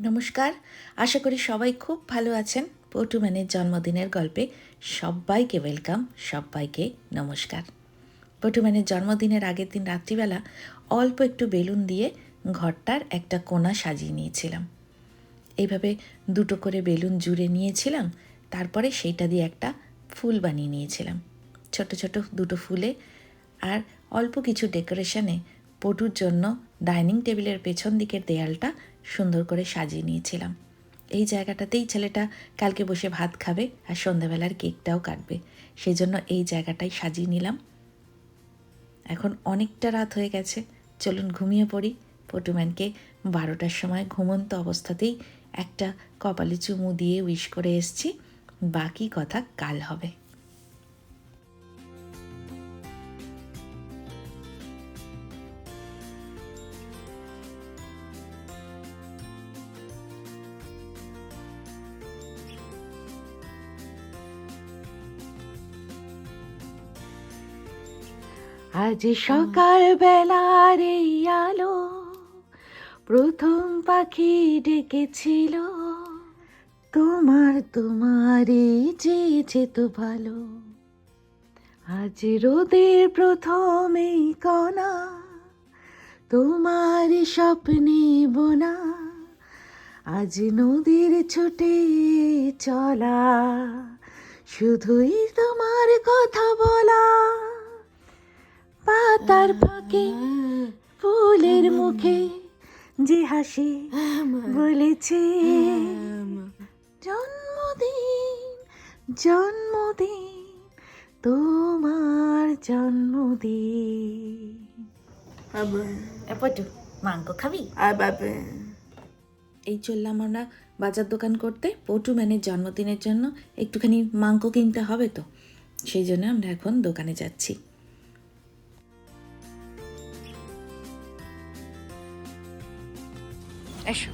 নমস্কার। আশা করি সবাই খুব ভালো আছেন। পটুম্যানের জন্মদিনের গল্পে সবাইকে ওয়েলকাম, সবাইকে নমস্কার। পটুম্যানের জন্মদিনের আগের দিন রাত্রিবেলা অল্প একটু বেলুন দিয়ে ঘরটার একটা কোণা সাজিয়ে নিয়েছিলাম। এইভাবে দুটো করে বেলুন জুড়ে নিয়েছিলাম, তারপরে সেইটা দিয়ে একটা ফুল বানিয়ে নিয়েছিলাম। ছোট ছোট দুটো ফুলে আর অল্প কিছু ডেকোরেশনে পটুর জন্য ডাইনিং টেবিলের পেছন দিকের দেয়ালটা সুন্দর করে সাজিয়ে নিয়েছিলাম। এই জায়গাটাতেই ছেলেটা কালকে বসে ভাত খাবে আর সন্ধ্যাবেলার কেকটাও কাটবে। সেই জন্য এই জায়গাটাই সাজিয়ে নিলাম। এখন অনেকটা রাত হয়ে গেছে। চলুন ঘুমিয়ে পড়ি। পটুম্যানকে বারোটার সময় ঘুমন্ত অবস্থাতেই একটা কপালে চুমু দিয়ে উইশ করে এসছি। বাকি কথা কাল হবে। আজ সকাল বেলার এই আলো প্রথম পাখি ডেকেছিল। তোমার তোমারই যে যেত ভালো। আজ রোদের প্রথম এই কণা, তোমার স্বপ্নে বোনা। আজ নদীর ছুটে চলা, শুধুই তোমার কথা বলা। পাতার ফাঁকে ফুলের মুখে যে হাসি বলেছে। জন্মদিন জন্মদিন তোমার জন্মদিন। পটু মাংস খাবি? এই চললাম আমরা বাজার দোকান করতে। পটু ম্যানের জন্মদিনের জন্য একটুখানি মাংস কিনতে হবে তো। সেই জন্য আমরা এখন দোকানে যাচ্ছি। এসো।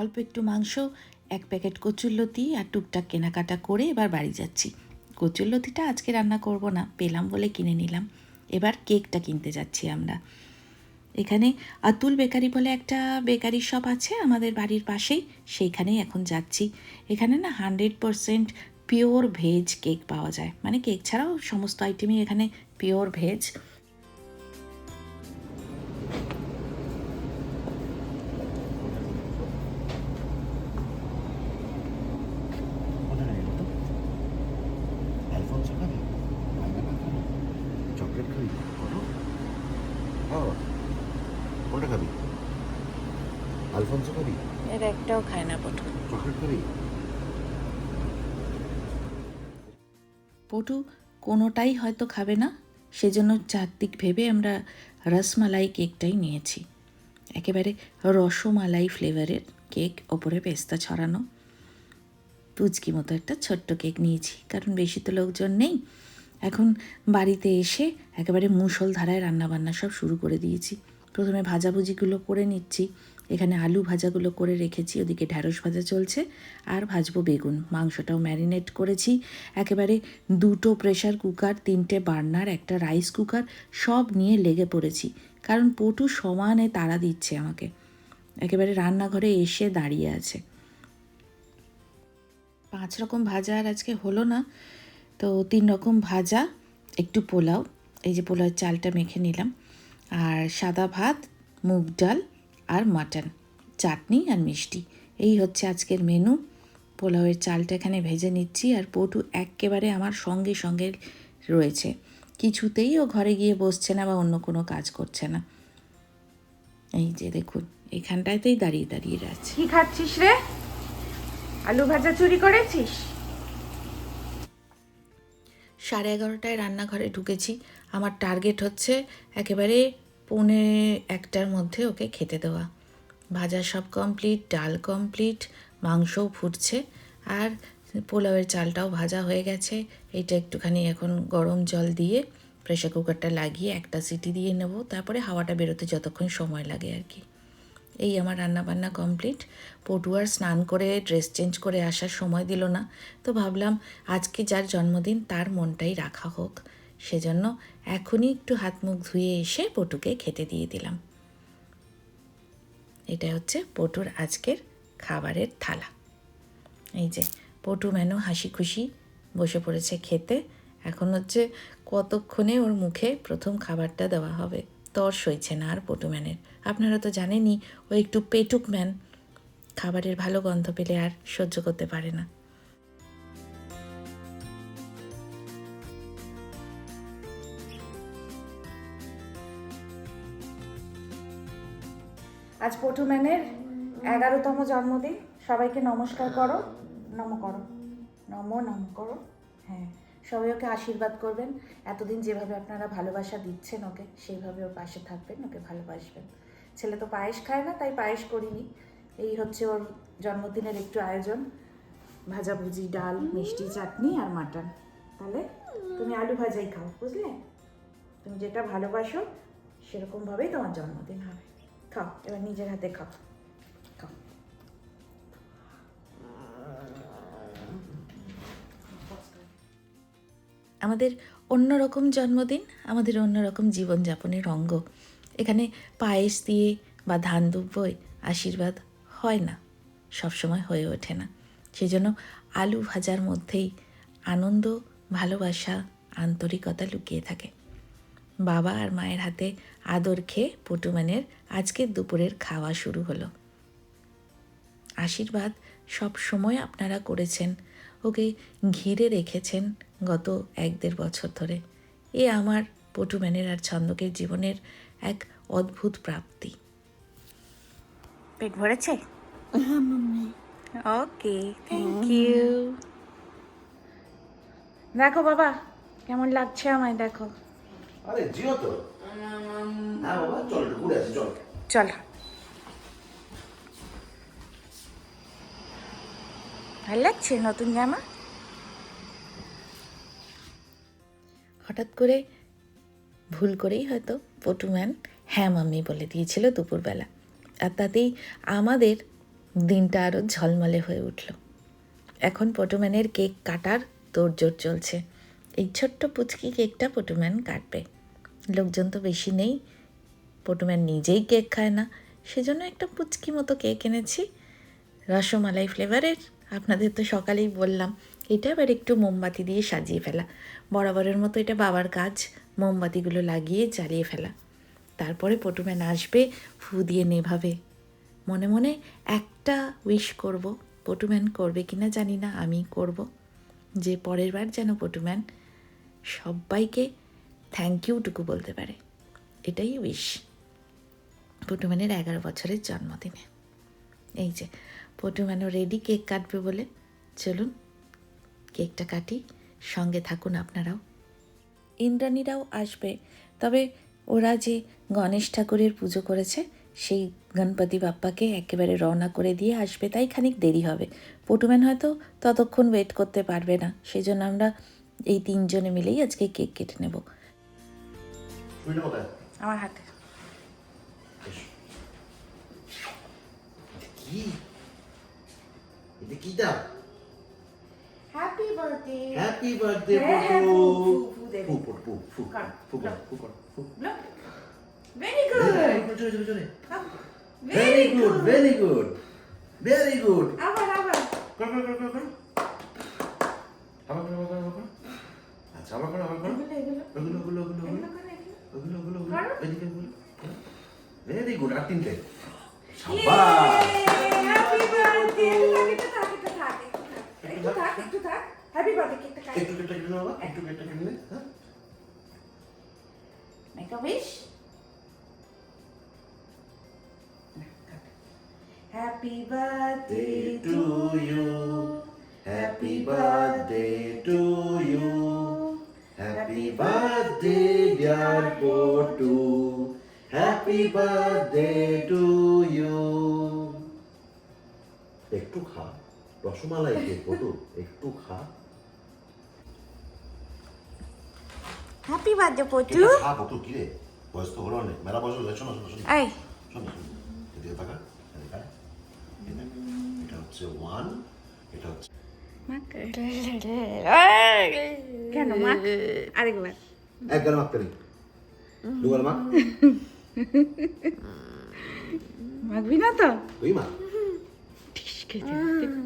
অল্প একটু মাংস, এক প্যাকেট কচুরলতি আর টুকটাক কেনাকাটা করে এবার বাড়ি যাচ্ছি। কচুরলতিটা আজকে রান্না করব না, পেলাম বলে কিনে নিলাম। এবার কেকটা কিনতে যাচ্ছি আমরা। এখানে আতুল বেকারি বলে একটা বেকারি শপ আছে আমাদের বাড়ির পাশেই, সেইখানেই এখন যাচ্ছি। এখানে না hundred percent pure veg cake পাওয়া যায়। মানে কেক ছাড়াও সমস্ত আইটেমই এখানে পিওর ভেজ ও কোনটা খাবি? আলফোনসো খাবি? এর একটাও খায় না পটু। চকলেট খাবি? পটু কোনোটাই হয়তো খাবে না। সেজন্য চারদিক ভেবে আমরা রসমালাই কেকটাই নিয়েছি। একেবারে রসমালাই ফ্লেভারের কেক ওপরে পেস্তা ছড়ানো। পুচকি মতো একটা ছোট্ট কেক নিয়েছি কারণ বেশি তো লোকজন নেই। এখন বাড়িতে এসে একেবারে মুষল ধারায় রান্নাবান্না সব শুরু করে দিয়েছি। প্রথমে ভাজাভুজিগুলো করে নিচ্ছি। এখানে আলু ভাজাগুলো করে রেখেছি, ওদিকে ঢ্যাঁড়স ভাজা চলছে। আর ভাজবো বেগুন, মাংসটাও ম্যারিনেট করেছি। একেবারে দুটো প্রেশার কুকার, তিনটে বার্নার, একটা রাইস কুকার, সব নিয়ে লেগে পড়েছি। কারণ পটু সমানে তাড়া দিচ্ছে আমাকে। একেবারে রান্নাঘরে এসে দাঁড়িয়ে আছে। পাঁচ রকম ভাজা আর আজকে হলো না। তো তিন রকম ভাজা, একটু পোলাও। এই যে পোলাওয়ের চালটা মেখে নিলাম। আর সাদা ভাত মুগ ডাল আর মাটন চাটনি আর মিষ্টি। এই হচ্ছে আজকের মেনু পোলাওয়ের চালটা এখানে ভেজে নিচ্ছি আর পটু একেবারে আমার সঙ্গে সঙ্গে রয়েছে। কিছুতেই ও ঘরে গিয়ে বসছে না বা অন্য কোনো কাজ করছে না। এই যে দেখুন এখানটাতেই দাঁড়িয়ে দাঁড়িয়ে আছে কি খাচ্ছিস রে? আলু ভাজা চুরি করেছিস? সাড়ে এগারোটায় রান্নাঘরে ঢুকেছি। আমার টার্গেট হচ্ছে একেবারে পৌনে একটার মধ্যে ওকে খেতে দেওয়া। ভাজা সব কমপ্লিট ডাল কমপ্লিট মাংসও ফুটছে আর পোলাওয়ের চালটাও ভাজা হয়ে গেছে। এইটা একটুখানি এখন গরম জল দিয়ে প্রেশার কুকারটা লাগিয়ে একটা সিটি দিয়ে নেব, তারপরে হাওয়াটা বেরোতে যতক্ষণ সময় লাগে আর কি। এই আমার রান্না বান্না কমপ্লিট পটুয়ার স্নান করে ড্রেস চেঞ্জ করে আসার সময় দিল না। তো ভাবলাম আজকে যার জন্মদিন তার মনটাই রাখা হোক। সেজন্য এখনই একটু হাত মুখ ধুয়ে এসে পটুকে খেতে দিয়ে দিলাম। এটা হচ্ছে পটুর আজকের খাবারের থালা। এই যে পটু মেনু হাসি খুশি বসে পড়েছে খেতে। এখন হচ্ছে কতক্ষণে ওর মুখে প্রথম খাবারটা দেওয়া হবে? তর সইছে না আর পটু ম্যানের। আপনারা তো জানেনই ও একটু পেটুক ম্যান। খাবারের ভালো গন্ধ পেলে আর সহ্য করতে পারে না। আজ পটু ম্যানের এগারোতম জন্মদিন। সবাইকে নমস্কার করো। নম করো। নম নম করো। হ্যাঁ সবাই ওকে আশীর্বাদ করবেন। এতদিন যেভাবে আপনারা ভালোবাসা দিচ্ছেন ওকে, সেইভাবে ওর পাশে থাকবেন, ওকে ভালোবাসবেন। ছেলে তো পায়েস খায় না, তাই পায়েস করিনি। এই হচ্ছে ওর জন্মদিনের একটু আয়োজন। ভাজাভুজি, ডাল, মিষ্টি, চাটনি আর মাটন। তাহলে তুমি আলু ভাজাই খাও, বুঝলে? তুমি যেটা ভালোবাসো, সেরকমভাবেই তোমার জন্মদিন হবে। খাও, এবার নিজের হাতে খাও। আমাদের অন্যরকম জন্মদিন, আমাদের অন্যরকম জীবনযাপনের অঙ্গ। এখানে পায়েস দিয়ে বা ধান দুব্বই আশীর্বাদ হয় না, সবসময় হয়ে ওঠে না। সেজন্য আলু ভাজার মধ্যেই আনন্দ, ভালোবাসা, আন্তরিকতা লুকিয়ে থাকে। বাবা আর মায়ের হাতে আদর খেয়ে পটুমানের আজকের দুপুরের খাওয়া শুরু হলো। আশীর্বাদ সব সময় আপনারা করেছেন ওকে ঘিরে রেখেছেন গত এক দেড় বছর ধরে। এ আমার পটুম্যানের আর ছন্দকের জীবনের এক অদ্ভুত প্রাপ্তি। পেট ভরেছে? ওকে থ্যাংক ইউ দেখো বাবা কেমন লাগছে আমায় দেখো। আরে জিও তো। হ্যাঁ বাবা চল ঘুরে আসি চল। চলো। ভালো লাগছে নতুন জামা? হঠাৎ করে ভুল করেই হয়তো পটুম্যান হ্যাঁ মাম্মি বলে দিয়েছিল দুপুরবেলা। আর তাতেই আমাদের দিনটা আরও ঝলমলে হয়ে উঠল। এখন পটুম্যানের কেক কাটার তোড়জোড় চলছে। এই ছোট্ট পুচকি কেকটা পটুম্যান কাটবে। লোকজন তো বেশি নেই। পটুম্যান নিজেই কেক খায় না। সেজন্য একটা পুচকি মতো কেক এনেছি। রসমালাই ফ্লেভারের। আপনাদের তো সকালেই বললাম, এটা এবার একটু মোমবাতি দিয়ে সাজিয়ে ফেলা। বরাবরের মতো এটা বাবার কাজ, মোমবাতিগুলো লাগিয়ে জ্বালিয়ে ফেলা। তারপরে পটুম্যান আসবে, ফু দিয়ে নেভাবে। মনে মনে একটা উইশ করব, পটুম্যান করবে কিনা জানি না, আমি করব। যে পরের বার যেন পটুম্যান সবাইকে থ্যাংক ইউটুকু বলতে পারে। এটাই উইশ পটুম্যানের এগারো বছরের জন্মদিনে। এই যে পটুম্যানও রেডি কেক কাটবে বলে। চলুন কেকটা কাটি, সঙ্গে থাকুন আপনারাও। ইন্দ্রাণীরাও আসবে। তবে ওরা যে গণেশ ঠাকুরের পুজো করেছে, সেই গণপতি বাপ্পাকে একেবারে রওনা করে দিয়ে আসবে, তাই খানিক দেরি হবে। পটুম্যান হয়তো ততক্ষণ ওয়েট করতে পারবে না। সেই জন্য আমরা এই তিনজনে মিলেই আজকে কেক কেটে নেব। আমার হাতে। এসো। এটা কি? এটা হ্যাপি বার্থডে হ্যাপি বার্থডে হ্যাঁ, হ্যাঁ, very good very good very good very good আবার আবার। কর কর কর কর কর। আবার আবার কর আবার। কর আচ্ছা আবার কর আবার কর ওগুলো ওগুলো ওগুলো ওগুলো। ওগুলো ওগুলো ওগুলো। করো। ওগুলো ভেরি গুড আর তিনটে। সাবাস। হ্যাপি বার্থডে হ্যাপি বার্থডে কেকটা কাট। একটু কেটে কেটে বাবা। একটু কেটে কেটে নে হ্যাঁ। Make a wish happy birthday to you. Happy birthday to you. Happy birthday, dear Potu. Happy birthday to you. একটু খা। রসমালাই কে পটু একটু খা। হ্যাপি বার্থডে পটু এটা খা পটু কি রে? বয়স তো হলো অনেক। মেলা বয়স হলে শোনো শোনো এই। শোনো শোনো। এদিকে তাকা এদিকে এটা হচ্ছে ওয়ান এটা হচ্ছে কেন মা? আরেকবার। এক গালে মাপ করি। দু গালে মাপ। মাখবি না তো? তুই দে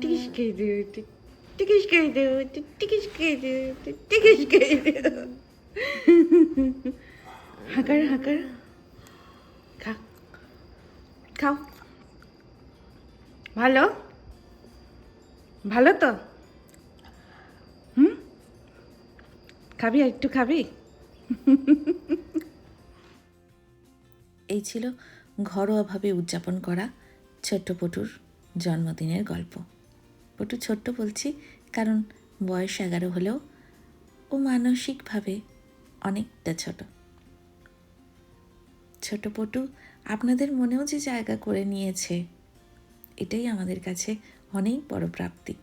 টিকিস খেয়ে দে টিকিস খেয়ে দে টিকিস খেয়ে দে টিকিস খেয়ে দে হাঁকার হাঁকার। খা। খাও। ভালো? ভালো তো? খাবি একটু খাবি? এই ছিল ঘরোয়াভাবে উদযাপন করা ছোট্ট পটুর জন্মদিনের গল্প। পটু ছোট্ট বলছি, কারণ বয়স এগারো হলেও ও মানসিকভাবে অনেকটা ছোট। ছোট পটু আপনাদের মনেও যে জায়গা করে নিয়েছে, এটাই আমাদের কাছে অনেক বড় প্রাপ্তি।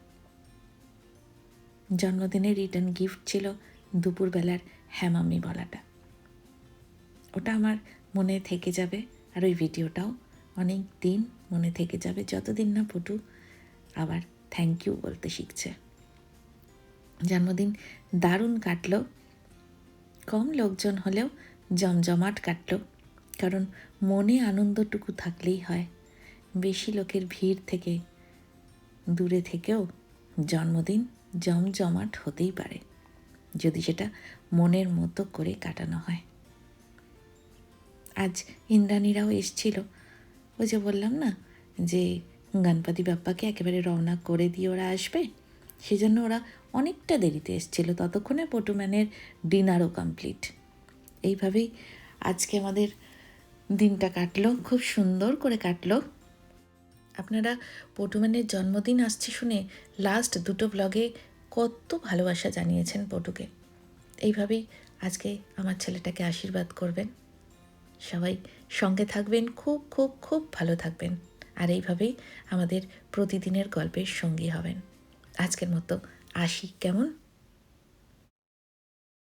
জন্মদিনের রিটার্ন গিফট ছিল দুপুরবেলার হ্যামামি বলাটা। ওটা আমার মনে থেকে যাবে আর ওই ভিডিওটাও অনেক দিন মনে থেকে যাবে, যতদিন না পটু আবার থ্যাংক ইউ বলতে শিখছে। জন্মদিন দারুণ কাটল, কম লোকজন হলেও জমজমাট কাটলো, কারণ মনে আনন্দটুকু থাকলেই হয়। বেশি লোকের ভিড় থেকে দূরে থেকেও জন্মদিন জমজমাট হতেই পারে। যদি সেটা মনের মতো করে কাটানো হয়। আজ ইন্দ্রাণীরাও এসছিল। ওই যে বললাম না, যে গণপতি বাপ্পাকে একেবারে রওনা করে দিয়ে ওরা আসবে, সেজন্য ওরা অনেকটা দেরিতে এসছিল। ততক্ষণে পটুম্যানের ডিনারও কমপ্লিট। এইভাবেই আজকে আমাদের দিনটা কাটলো, খুব সুন্দর করে কাটলো। আপনারা পটুম্যানের জন্মদিন আসছে শুনে লাস্ট দুটো ব্লগে কত ভালোবাসা জানিয়েছেন পটুকে। এইভাবেই আজকে আমার ছেলেটাকে আশীর্বাদ করবেন। সবাই সঙ্গে থাকবেন, খুব খুব খুব ভালো থাকবেন। আর এইভাবেই আমাদের প্রতিদিনের গল্পের সঙ্গী হবেন। আজকের মতো আসি, কেমন?